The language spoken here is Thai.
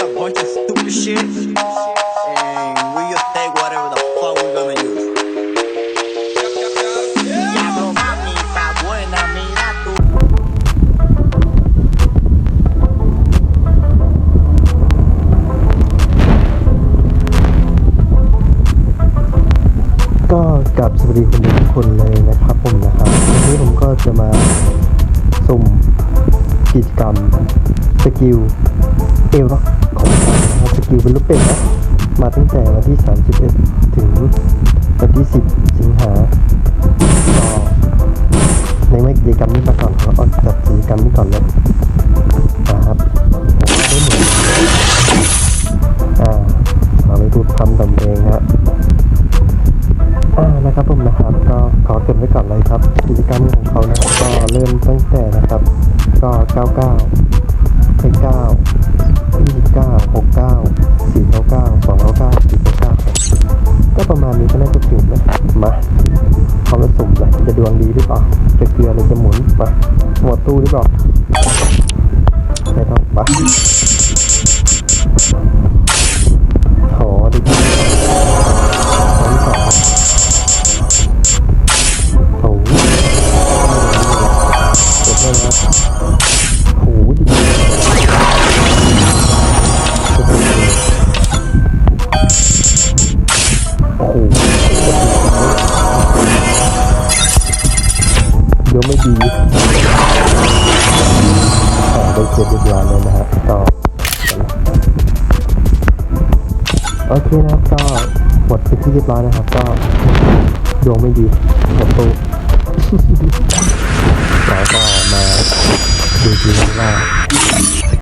bunch of stupid shit, and we just take whatever the fuck we're gonna use. Diablo, mamita buena, mira tú. ก็กลับสวัสดีคุณทุกคนเลยนะครับผมนะครับวันนี้ผมก็จะมาสุ่มกิจกรรมสกิล เอลล็อกของเรานะสกิลเป็นรูปเป็ดนะมาตั้งแต่วันที่ 31 ถึงวันที่ 10 สิงหาก็ในเมื่อกิจกรรมนี้มาก่อนเราเอาจัดกิจกรรมนี้ก่อนเลยนะครับผมก็ได้หมุนอ่าเราไปพูดคำตำเองฮะอ่านะครับผมนะครับก็ขอเกรินไว้ก่อนเลยครับ กิจกรรมของเขานะก็เริ่มตั้งแต่นะครับ ก็ 99 ให้9 29 69 499 299 499ก็ประมาณนี้ก็น่าจะถึงนะมาเขามาสุ่มเลยจะดวงดีหรือเปล่าจะเกลือหรือจะหมุนมาหมดตู้หรือเปล่าไม่ต้องปะ ได้เจ็บเรียบร้อยเลยนะฮะก็โอเคนะครับก็หมดเป็นที่เรียบร้อยนะครับ ก็ดวงไม่ดีหมดตู้แล้วก็มาดูดีว่า